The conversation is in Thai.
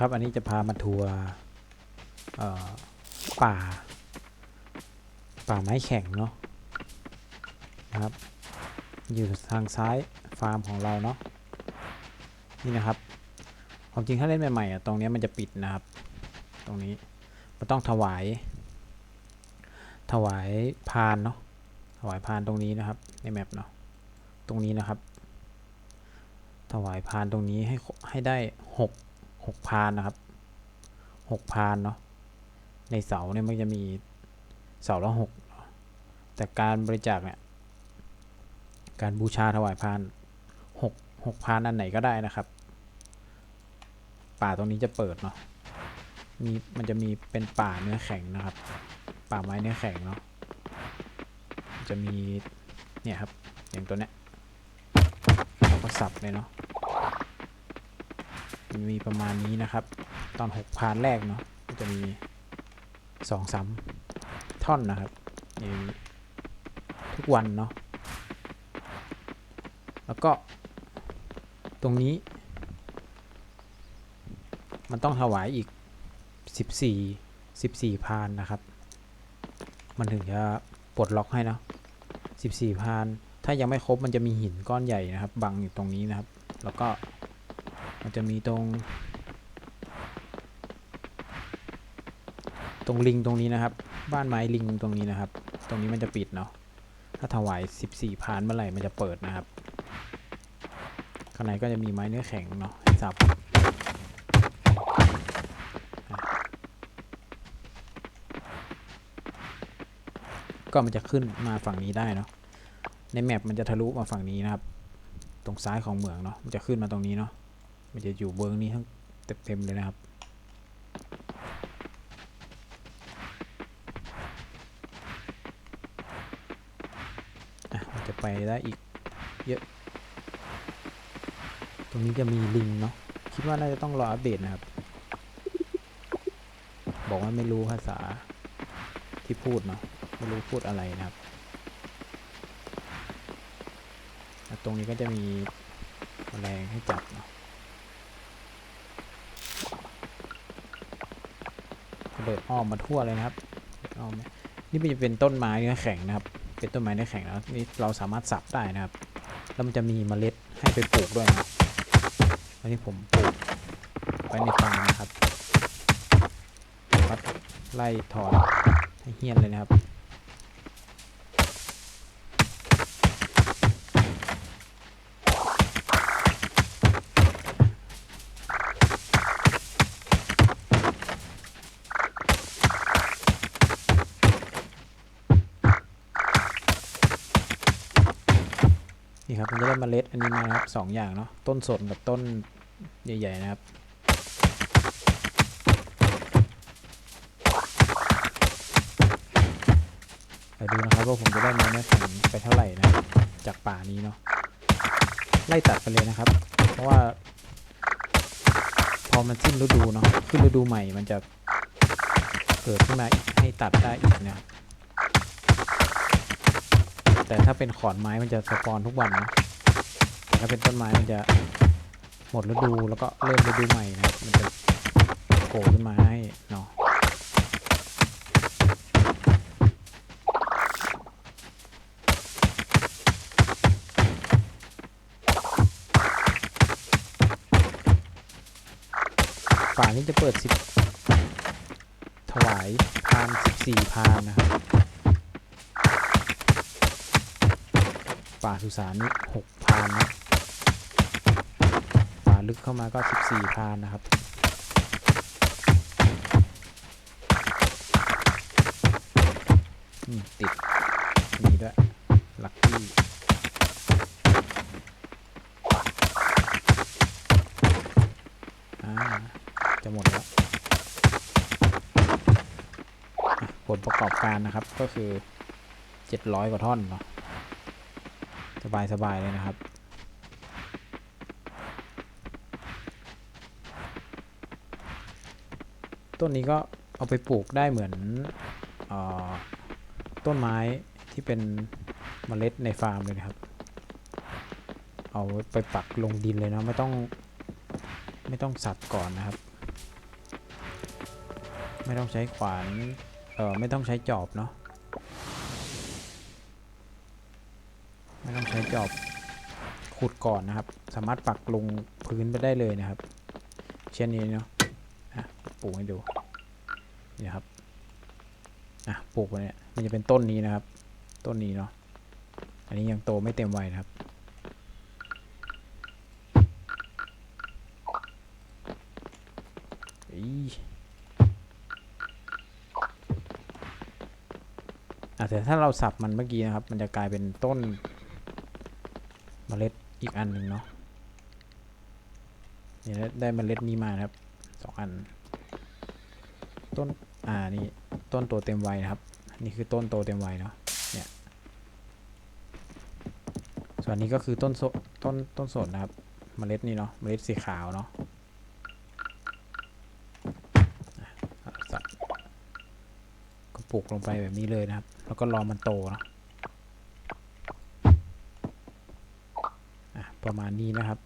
ครับอันนี้จะพามาทัวร์ป่า ป่าไม้แข็งเนาะนะครับ อยู่ทางซ้ายฟาร์มของเราเนาะนี่นะครับความจริงถ้าเล่นใหม่ๆอะตรงเนี้ยมันจะปิดนะครับ ตรงนี้มันต้องถวาย ถวายพานเนาะถวายพานตรงนี้นะครับ ในแมปเนาะตรงนี้นะครับ ถวายพานตรงนี้ให้ให้ได้หก หกพานนะครับหกพานเนาะในเสาเนี่ยมันจะมีเสาละหกแต่การบริจาคเนี่ยการบูชาถวายพานหกหกพานอันไหนก็ได้นะครับ ป่าตรงนี้จะเปิดเนาะมีมันจะมีเป็นป่าเนื้อแข็งนะครับ ป่าไม้เนื้อแข็งเนาะจะมีเนี่ยครับอย่างตัวเนี้ยเราก็สับเลยเนาะ มันมีประมาณนี้นะครับ ตอนหกพานแรกเนาะก็จะมีสองสาท่อนนะครับทุกวันเนาะแล้วก็ตรงนี้ มันต้องถวายอีก 14 14 พานนะครับ มันถึงจะปลดล็อกให้เนะ14 พาน ถ้ายังไม่ครบมันจะมีหินก้อนใหญ่นะครับ บังอยู่ตรงนี้นะครับ แล้วก็ มันจะมีตรง ตรงลิงตรงนี้นะครับ บ้านไม้ลิงตรงนี้นะครับ ตรงนี้มันจะปิดเนาะถ้าถวาย 14พานเมื่อไหร่มันจะเปิดนะครับ ข้างในก็จะมีไม้เนื้อแข็งเนาะให้สับก็มันจะขึ้นมาฝั่งนี้ได้เนาะ ในแมปมันจะทะลุมาฝั่งนี้นะครับ ตรงซ้ายของเหมืองเนาะ มันจะขึ้นมาตรงนี้เนาะ มันจะอยู่เบิร์งนี้ทั้งเต็มๆเลยนะครับจะไปได้อีกเยอะ ตรงนี้จะมีลิงเนาะ คิดว่าน่าจะต้องรออัปเดตนะครับ บอกว่าไม่รู้ภาษาที่พูดเนาะ ไม่รู้พูดอะไรนะครับ ตรงนี้ก็จะมีแมลงให้จับเนาะ ระเบิดอ้อมมาทั่วเลยนะครับอ้อมนี่มันจะเป็นต้นไม้เนื้อแข็งนะครับ เป็นต้นไม้เนื้อแข็งแล้วนี่เราสามารถสับได้นะครับ แล้วมันจะมีเมล็ดให้ไปปลูกด้วยนะครับอันนี้ผมปลูกไว้ในฟาร์มนะครับวัดไล่ถอนให้เฮี้ยนเลยนะครับ นี่ครับผมจะได้เมล็ดอันนี้มานะครับสองอย่างเนาะต้นสนกับต้นใหญ่ๆนะครับไปดูนะครับว่าผมจะได้ไม้เนื้อแข็งไปเท่าไหร่นะ จากป่านี้เนาะไล่ตัดไปเลยนะครับ เพราะว่า พอมันสิ้นฤดูเนาะขึ้นฤดูใหม่มันจะเกิดขึ้นมาให้ตัดได้อีกนะครับ แต่ถ้าเป็นขอนไม้มันจะสปอนทุกวันนะแต่ถ้าเป็นต้นไม้มันจะหมดฤดูแล้วก็เริ่มฤดูใหม่นะมันจะโผล่ขึ้นมาให้เนาะป่านี้จะเปิดสิบถวายพานสิบสี่พานนะครับ ป่าสุสานนี่หกพานนะป่าลึกเข้ามาก็สิบสี่พานนะครับติดมีด้วยลักกี้จะหมดแล้วผลประกอบการนะครับก็คือเจ็ดร้อยกว่าท่อนเนาะ สบายสบายเลยนะครับ ต้นนี้ก็เอาไปปลูกได้เหมือนออต้นไม้ที่เป็นเมล็ดในฟาร์มเลยนะครับ เอาไปปักลงดินเลยนะไม่ต้องไม่ต้องสับก่อนนะครับ ไม่ต้องใช้ขวานเออไม่ต้องใช้จอบเนาะ ไม่ต้องใช้จอบขุดก่อนนะครับ สามารถปักลงพื้นไปได้เลยนะครับ เช่นนี้เนาะปลูกให้ดูนี่ครับอะปลูกไปเนี่ยมันจะเป็นต้นนี้นะครับ ต้นนี้เนาะอันนี้ยังโตไม่เต็มวัยนะครับอีอะแต่ถ้าเราสับมันเมื่อกี้นะครับ มันจะกลายเป็นต้น เมล็ดอีกอันหนึ่งเนาะเนี่ยได้เมล็ดนี้มาครับสองอัน ต้นอ่านี่ต้นโตเต็มวัยนะครับ นี่คือต้นโตเต็มวัยเนาะเนี่ยส่วนนี้ก็คือต้นโซต้นต้นสนนะครับ เมล็ดนี่เนาะเมล็ดสีขาวเนาะก็ปลูกลงไปแบบนี้เลยนะครับ แล้วก็รอมันโตเนอะอะ ประมาณนี้นะครับ